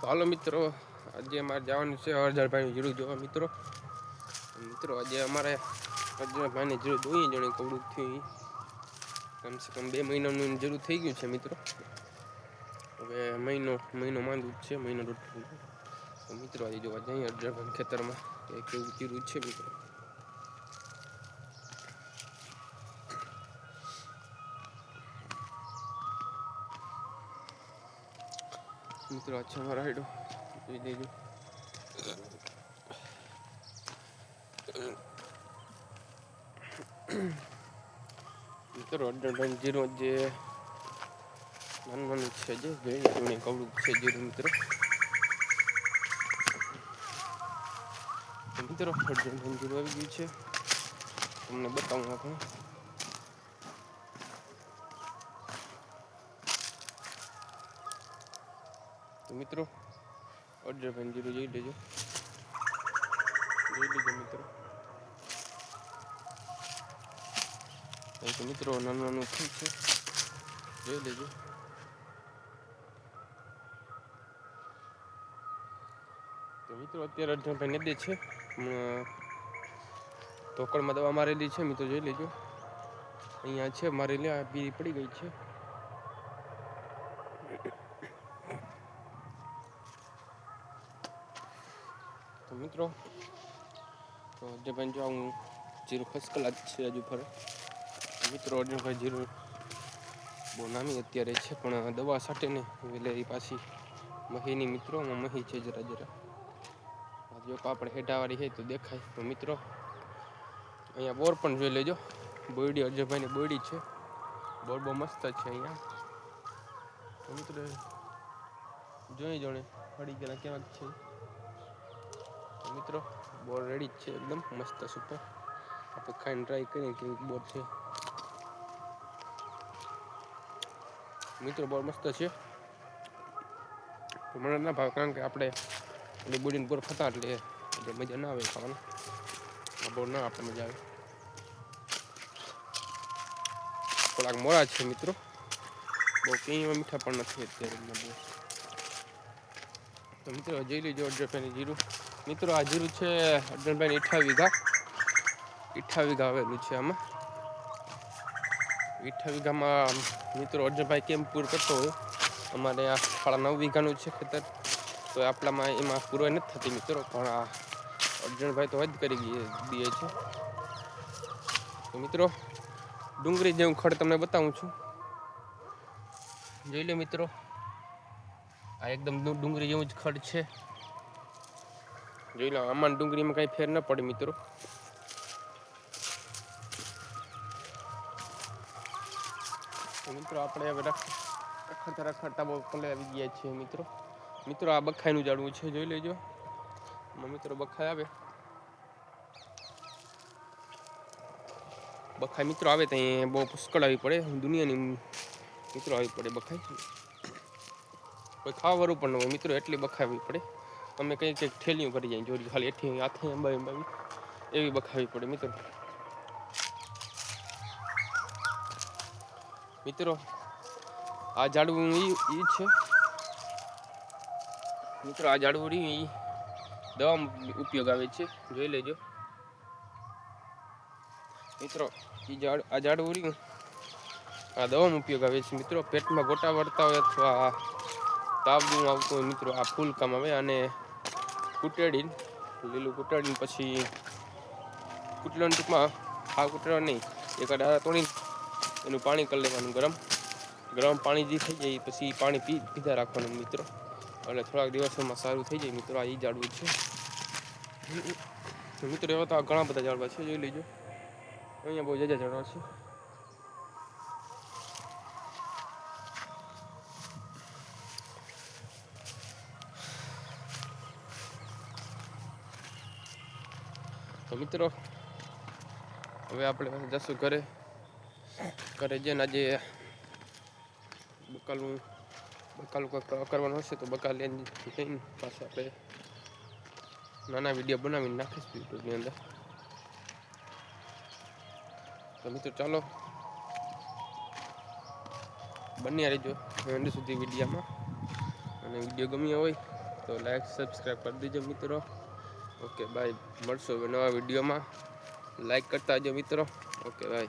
તો હાલો મિત્રો, આજે અમારે જવાનું છે હરદરભાઈનું જીરું જોવા મિત્રો. મિત્રો, આજે અમારે હરદરભાઈને જીરું જોઈએ, જણે કવડું થયું કમસે કમ બે મહિનાનું જરૂર થઈ ગયું છે મિત્રો. હવે મહિનો મહિનો માંદું જ છે, મહિનો દોઢ મિત્રો, આજે જોવા જઈએ હરદરભાઈ ખેતરમાં કેવું જીરું છે મિત્રો. મિત્રો છે અમારા હાઈડો. જોઈ દેજો. મિત્રો અડધણ જીરો જે નાનું છે જે, જોઈ જોઈને કવડું છે જીરો, મિત્રો. મિત્રો મિત્રો અડધણ જીરો આવી ગયું છે. તમને બતાવું આપણે તો મિત્રો અડજભાઈ જીરું જોઈ લેજો. જોઈ લેજો મિત્રો. તો મિત્રો નાનું નાનું ફૂલ છે. જોઈ લેજો. તો મિત્રો અત્યારે અર્જુનભાઈ નદી છે. ઢોકળમાં દવા મારેલી છે, મિત્રો જોઈ લેજો. અહીંયા છે, મારેલી, આ બીરી પડી ગઈ છે. મિત્રો. તો અજયભાઈ જો હું જીરું ફર્સ્ટ ક્લાસ છે હજુ ફરે. મિત્રો અર્જુનભાઈ જીરું બહુ નામી અત્યારે છે, પણ દવા સાટે ને એટલે એ પાછી મહીની મિત્રો મહી છે જરા જરા. જો આપણે હેઠાવાળી છે તો દેખાય. તો મિત્રો, અહીંયા બોર પણ જોઈ લેજો. બોયડી અજયભાઈની બોયડી છે. બોર બહુ મસ્ત છે અહીંયા. મિત્રો, જોઈ જોણે પડી ગયેલા કેવાક છે? મિત્રો બોર રેડી જ છે એકદમ. મસ્ત સુપર આપણે ખાઈને ટ્રાય કરીએ કેવી બોર છે. મિત્રો બોર મસ્ત છે. મને ના ભાવે, કારણ કે આપણે એટલે બોડીને બોર ખાતા એટલે એટલે મજા ના આવે ખાવાનું. આ બોર ના આપણે મજા આવે. થોડાક મોડા છે મિત્રો. બહુ કંઈ મીઠા પણ નથી અત્યારે તો મિત્રો, જોઈ લેજો અડધભાઈની જીરું. મિત્રો આ જીરું છે અડનભાઈ ઈઠા વીઘા. ઈઠા વીઘા આવેલું છે આમાં. ઈઠા વીઘામાં, મિત્રો, અર્જુનભાઈ કેમ પૂર કરતો હોય? અમારે આ સાડા નવ વીઘાનું છે ખેતર. તો આપણામાં એમાં પૂરો નથી થતી, મિત્રો. પણ આ અર્જુનભાઈ તો વધ કરી દઈએ છે. તો મિત્રો, ડુંગળી જેવું ખડ તમને બતાવું છું. જોઈ લો મિત્રો, આ એકદમ ડુંગળી જેવું જ ખડ છે. જોઈ લો, આમાં ડુંગળીમાં કાંઈ ફેર ન પડે મિત્રો. મિત્રો આપણે હવે રખ- રખડતા રખડતા પલે આવી ગયા છીએ મિત્રો. મિત્રો આ બખાઈનું ઝાડવું છે, જોઈ લેજો. મિત્રો બખાઈ આવે. બખાઈ મિત્રો આવે ત્યાં બહુ પુષ્કળ આવી પડે. દુનિયાની મિત્રો આવી પડે બખાઈ. કોઈ ખાવાવાળું પણ ન હોય. મિત્રો એટલી બખાવી પડે. અમે કંઈક કંઈક ઠેલીઓ કરી જાય જોડી ખાલી એઠી હાથે અંબાવી અંબાવી એવી બખાવી પડે મિત્રો. મિત્રો, આ ઝાડવું ઈ ઈ છે. મિત્રો, આ ઝાડવું રહ્યું ઈ. દવામાં ઉપયોગ આવે છે. જોઈ લેજો. મિત્રો, ઈ ઝાડ આ ઝાડવું રહ્યું. આ દવામાં ઉપયોગ આવે છે. મિત્રો, પેટમાં ગોટા વળતા હોય અથવા તાવ જેવું આવતું હોય મિત્રો, આ ફૂલ કામ આવે અને કૂટેડીને, લીલું કૂટાડીને પછી કૂટલાની ટૂંકમાં આ કૂટલા નહીં, એક ડાળા તોડીને એનું પાણી કરી લેવાનું ગરમ. ગરમ પાણી જે થઈ જાય પછી પાણી પી, પીધા રાખવાનું મિત્રો. એટલે થોડાક દિવસોમાં સારું થઈ જાય મિત્રો, આ એ ઝાડવું છે. મિત્રો, એવા તો ઘણા બધા ઝાડવા છે, જોઈ લેજો. અહીંયા બહુ જજા ઝાડવા છે. તો મિત્રો, હવે આપણે જશું ઘરે. ઘરે જઈને આજે બકાલું બકાલું કંઈક કરવાનું હશે તો બકાલ લઈને લઈને પાછા આપણે નાના વીડિયો બનાવીને નાખીશ યુટ્યુબની અંદર. તો મિત્રો, ચાલો. બન્યા રહેજો એન્ડ સુધી વિડીયામાં. અને વીડિયો ગમ્યો હોય તો લાઈક, સબસ્ક્રાઈબ કરી દેજો મિત્રો. ઓકે બાય મળશું નવા વિડીયોમાં. લાઈક કરતા આવજો મિત્રો. Okay bye